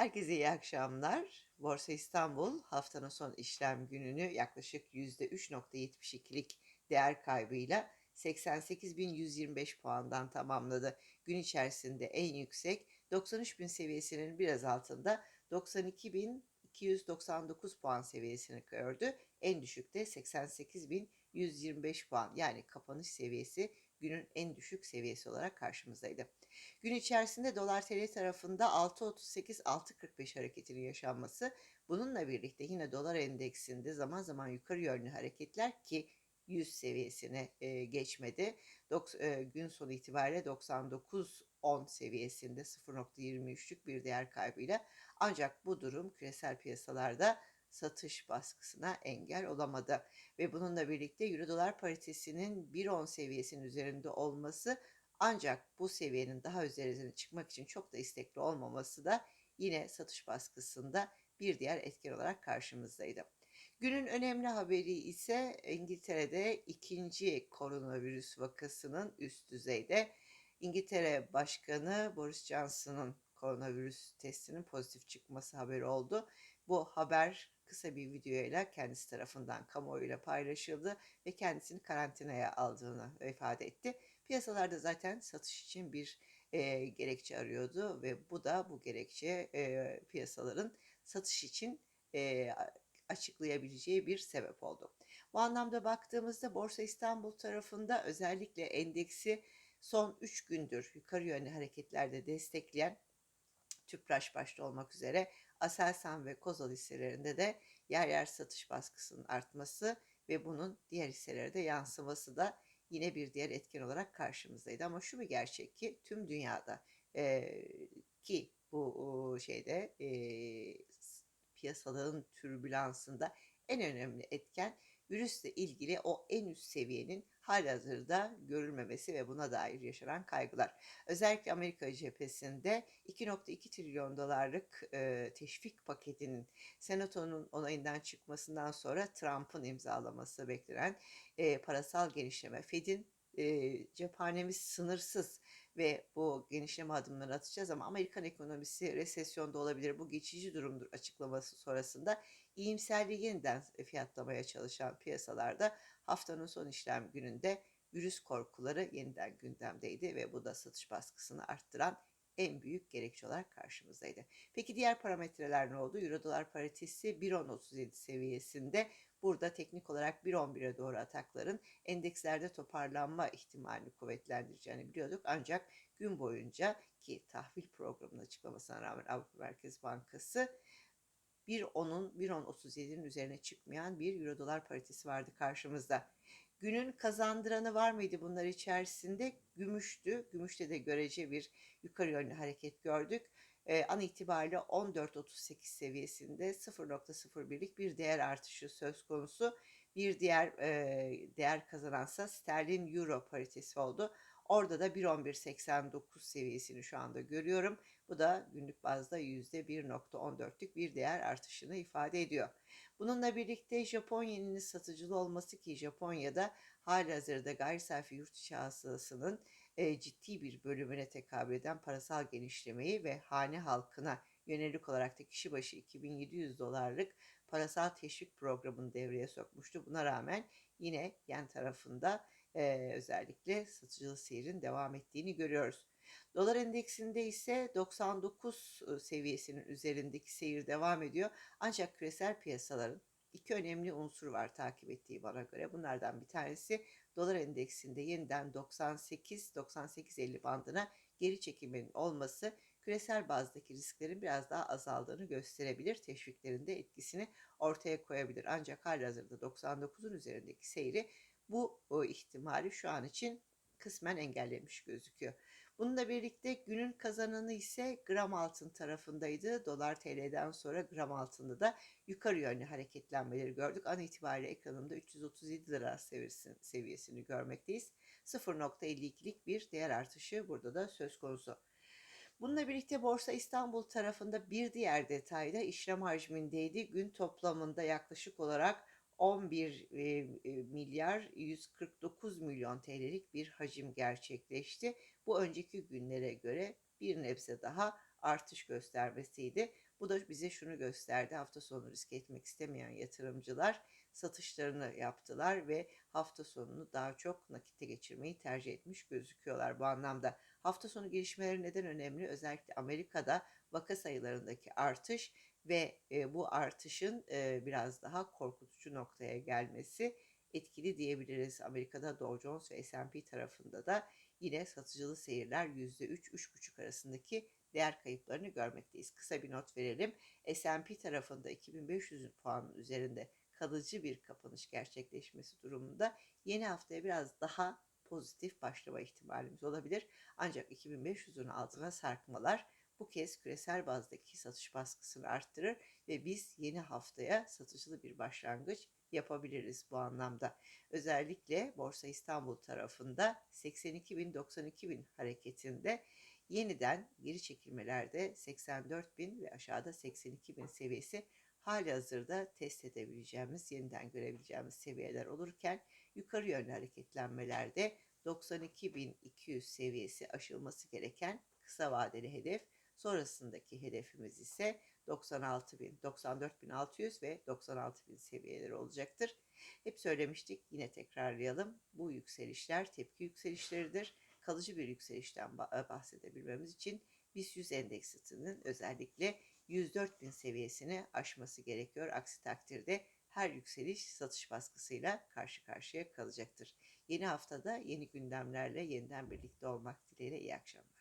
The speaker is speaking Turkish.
Herkese iyi akşamlar. Borsa İstanbul haftanın son işlem gününü yaklaşık %3.72'lik değer kaybıyla 88.125 puandan tamamladı. Gün içerisinde en yüksek 93.000 seviyesinin biraz altında 92.299 puan seviyesini gördü. En düşük de 88.125 puan yani kapanış seviyesi günün en düşük seviyesi olarak karşımızdaydı. Gün içerisinde dolar TL tarafında 6.38-6.45 hareketinin yaşanması bununla birlikte yine dolar endeksinde zaman zaman yukarı yönlü hareketler ki 100 seviyesine e, geçmedi. Dok, e, gün sonu itibariyle 99.10 seviyesinde 0.23'lük bir değer kaybıyla ancak bu durum küresel piyasalarda satış baskısına engel olamadı ve bununla birlikte euro dolar paritesinin 1.10 seviyesinin üzerinde olması ancak bu seviyenin daha üzerine çıkmak için çok da istekli olmaması da yine satış baskısında bir diğer etken olarak karşımızdaydı. Günün önemli haberi ise İngiltere'de ikinci koronavirüs vakasının üst düzeyde. İngiltere Başkanı Boris Johnson'ın koronavirüs testinin pozitif çıkması haberi oldu. Bu haber kısa bir videoyla kendisi tarafından kamuoyuyla paylaşıldı ve kendisini karantinaya aldığını ifade etti. Piyasalarda zaten satış için bir e, gerekçe arıyordu ve bu da bu gerekçe e, piyasaların satış için e, açıklayabileceği bir sebep oldu. Bu anlamda baktığımızda Borsa İstanbul tarafında özellikle endeksi son 3 gündür yukarı yönlü hareketlerde destekleyen Tüpraş başta olmak üzere Aselsan ve Kozal hisselerinde de yer yer satış baskısının artması ve bunun diğer hisselere de yansıması da yine bir diğer etken olarak karşımızdaydı. Ama şu bir gerçek ki tüm dünyada e, ki bu şeyde e, piyasaların türbülansında en önemli etken virüsle ilgili o en üst seviyenin halihazırda görülmemesi ve buna dair yaşanan kaygılar. Özellikle Amerika cephesinde 2.2 trilyon dolarlık e, teşvik paketinin Senato'nun onayından çıkmasından sonra Trump'ın imzalaması beklenen e, parasal genişleme, Fed'in e, cephanemiz sınırsız ve bu genişleme adımlarını atacağız ama Amerikan ekonomisi resesyonda olabilir bu geçici durumdur açıklaması sonrasında iyimserliği yeniden fiyatlamaya çalışan piyasalarda haftanın son işlem gününde virüs korkuları yeniden gündemdeydi ve bu da satış baskısını arttıran en büyük gerekçe olarak karşımızdaydı. Peki diğer parametreler ne oldu? Euro dolar paritesi 1.1037 seviyesinde. Burada teknik olarak 1.11'e doğru atakların endekslerde toparlanma ihtimalini kuvvetlendireceğini biliyorduk. Ancak gün boyunca ki tahvil programının açıklamasına rağmen Avrupa Merkez Bankası 1.10'un 1.10.37'nin üzerine çıkmayan bir euro dolar paritesi vardı karşımızda. Günün kazandıranı var mıydı bunlar içerisinde? Gümüştü. Gümüşte de görece bir yukarı yönlü hareket gördük. E, an itibariyle 14.38 seviyesinde 0.01'lik bir değer artışı söz konusu. Bir diğer e, değer kazanansa sterlin euro paritesi oldu. Orada da 1.11.89 seviyesini şu anda görüyorum. Bu da günlük bazda %1.14'lük bir değer artışını ifade ediyor. Bununla birlikte Japonya'nın satıcılı olması ki Japonya'da hali hazırda gayri safi yurt içi hasılasının e, ciddi bir bölümüne tekabül eden parasal genişlemeyi ve hane halkına yönelik olarak da kişi başı 2700 dolarlık parasal teşvik programını devreye sokmuştu. Buna rağmen yine yen tarafında e, özellikle satıcılı seyirin devam ettiğini görüyoruz. Dolar endeksinde ise 99 seviyesinin üzerindeki seyir devam ediyor. Ancak küresel piyasaların iki önemli unsur var takip ettiği bana göre. Bunlardan bir tanesi dolar endeksinde yeniden 98-98.50 bandına geri çekilmenin olması küresel bazdaki risklerin biraz daha azaldığını gösterebilir. Teşviklerin de etkisini ortaya koyabilir. Ancak halihazırda 99'un üzerindeki seyri bu ihtimali şu an için kısmen engellemiş gözüküyor. Bununla birlikte günün kazananı ise gram altın tarafındaydı. Dolar TL'den sonra gram altında da yukarı yönlü hareketlenmeleri gördük. An itibariyle ekranımda 337 lira seviyesini görmekteyiz. 0.52'lik bir değer artışı burada da söz konusu. Bununla birlikte Borsa İstanbul tarafında bir diğer detayda işlem hacmindeydi. Gün toplamında yaklaşık olarak 11 e, e, milyar 149 milyon TL'lik bir hacim gerçekleşti. Bu önceki günlere göre bir nebze daha artış göstermesiydi. Bu da bize şunu gösterdi. Hafta sonu risk etmek istemeyen yatırımcılar satışlarını yaptılar ve hafta sonunu daha çok nakitte geçirmeyi tercih etmiş gözüküyorlar bu anlamda. Hafta sonu gelişmeleri neden önemli? Özellikle Amerika'da vaka sayılarındaki artış ve e, bu artışın e, biraz daha korkutucu noktaya gelmesi etkili diyebiliriz. Amerika'da Dow Jones ve S&P tarafında da yine satıcılı seyirler %3-3,5 arasındaki değer kayıplarını görmekteyiz. Kısa bir not verelim. S&P tarafında 2500 puanın üzerinde kalıcı bir kapanış gerçekleşmesi durumunda yeni haftaya biraz daha pozitif başlama ihtimalimiz olabilir. Ancak 2500'ün altına sarkmalar bu kez küresel bazdaki satış baskısını arttırır ve biz yeni haftaya satıcılı bir başlangıç yapabiliriz bu anlamda. Özellikle Borsa İstanbul tarafında 82 bin 92 bin hareketinde yeniden geri çekilmelerde 84 bin ve aşağıda 82 bin seviyesi hali hazırda test edebileceğimiz, yeniden görebileceğimiz seviyeler olurken yukarı yönlü hareketlenmelerde 92.200 seviyesi aşılması gereken kısa vadeli hedef, sonrasındaki hedefimiz ise 96.000, 94.600 ve 96.000 seviyeleri olacaktır. Hep söylemiştik, yine tekrarlayalım. Bu yükselişler tepki yükselişleridir. Kalıcı bir yükselişten bahsedebilmemiz için BIST 100 endeksinin özellikle 104.000 seviyesini aşması gerekiyor. Aksi takdirde her yükseliş satış baskısıyla karşı karşıya kalacaktır. Yeni haftada yeni gündemlerle yeniden birlikte olmak dileğiyle iyi akşamlar.